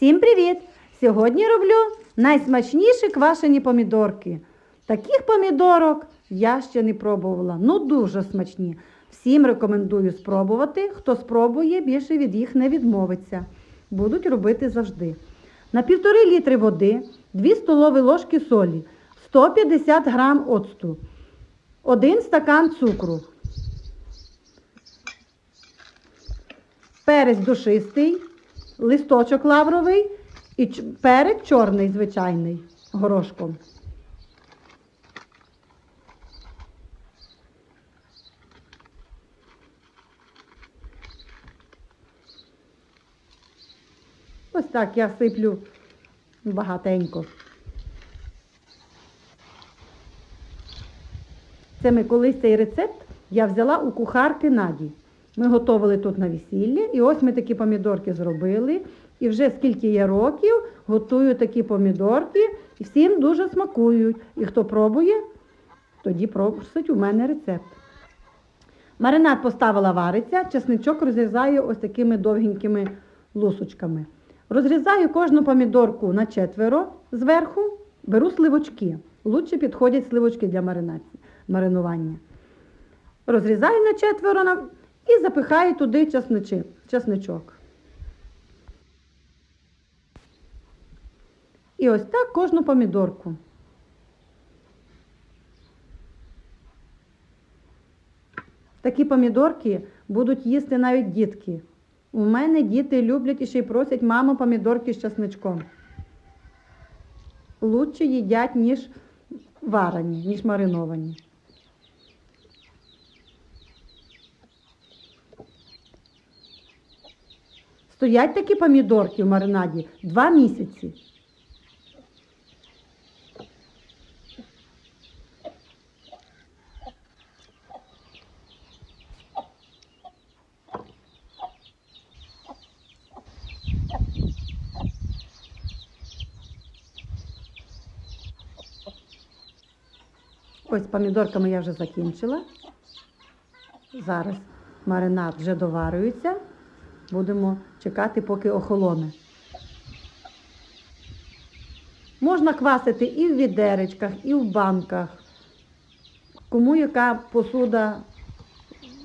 Всім привіт! Сьогодні роблю найсмачніші квашені помідорки. Таких помідорок я ще не пробувала. Ну дуже смачні. Всім рекомендую спробувати. Хто спробує, більше від їх не відмовиться. Будуть робити завжди. На півтори літри води, 2 столові ложки солі, 150 грам оцту, 1 стакан цукру, перець душистий, листочок лавровий і перець чорний звичайний горошком. Ось так я сиплю багатенько. Це ми колись цей рецепт я взяла у кухарки Наді. Ми готували тут на весілля, і ось ми такі помідорки зробили. І вже скільки я років готую такі помідорки, і всім дуже смакують. І хто пробує, тоді просить у мене рецепт. Маринад поставила вариться, чесничок розрізаю ось такими довгенькими лусочками. Розрізаю кожну помідорку на четверо зверху, беру сливочки. Лучше підходять сливочки для маринування. Розрізаю на четверо на- і запихаю туди чесничок. І ось так кожну помідорку. Такі помідорки будуть їсти навіть дітки. У мене діти люблять і ще й просять маму помідорки з чесничком. Лучше їдять, ніж варені, ніж мариновані. Стоять такі помідорки в маринаді два місяці. Ось помідорками я вже закінчила. Зараз маринад вже доварюється. Будемо чекати, поки охолоне. Можна квасити і в відеречках, і в банках. Кому яка посуда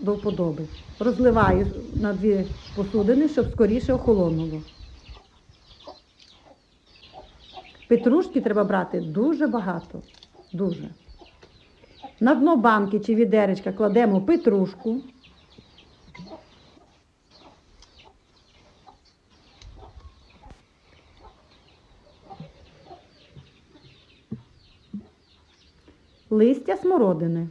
до вподоби. Розливаю на дві посудини, щоб скоріше охолонуло. Петрушки треба брати дуже багато. Дуже. На дно банки чи відеречка кладемо петрушку. Листя смородини.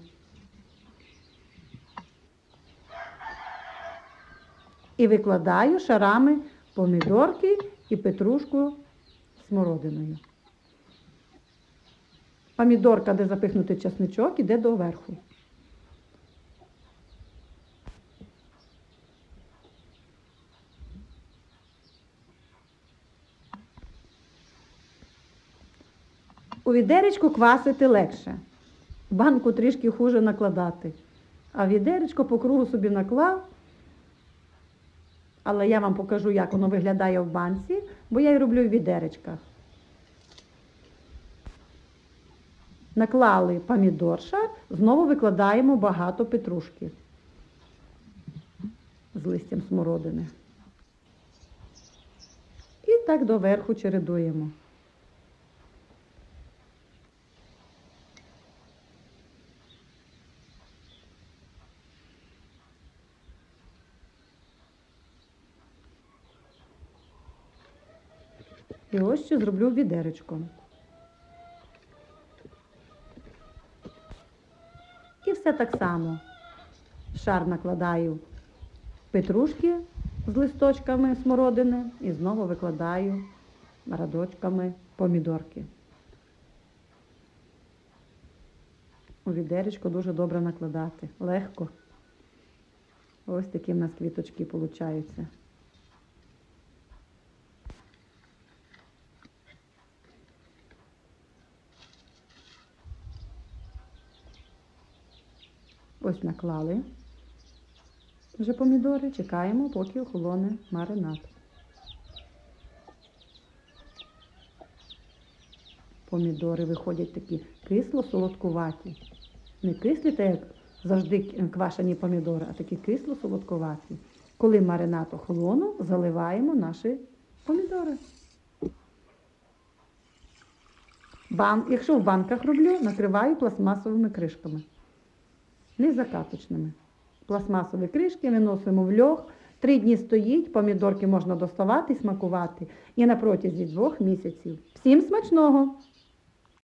І викладаю шарами помідорки і петрушку смородиною. Помідорка, де запихнути чесничок, іде доверху. У відеречку квасити легше. Банку трішки хуже накладати. А відеречко по кругу собі наклав. Але я вам покажу, як воно виглядає в банці, бо я і роблю в відеречках. Наклали помідор шар, знову викладаємо багато петрушки з листям смородини. І так доверху чередуємо. І ось що зроблю відеречком. І все так само. Шар накладаю петрушки з листочками смородини і знову викладаю радочками помідорки. У відеречко дуже добре накладати. Легко. Ось такі в нас квіточки получаються. Ось наклали вже помідори, чекаємо, поки охолоне маринад. помідори виходять такі кисло-солодкуваті. Не кислі, так як завжди квашені помідори, а такі кисло-солодкуваті. Коли маринад охолонув, заливаємо наші помідори. Бан... Якщо в банках роблю, накриваю пластмасовими кришками. Не закаточними. Пластмасові кришки виносимо в льох. Три дні стоїть, помідорки можна доставати, смакувати. І на протязі двох місяців. Всім смачного!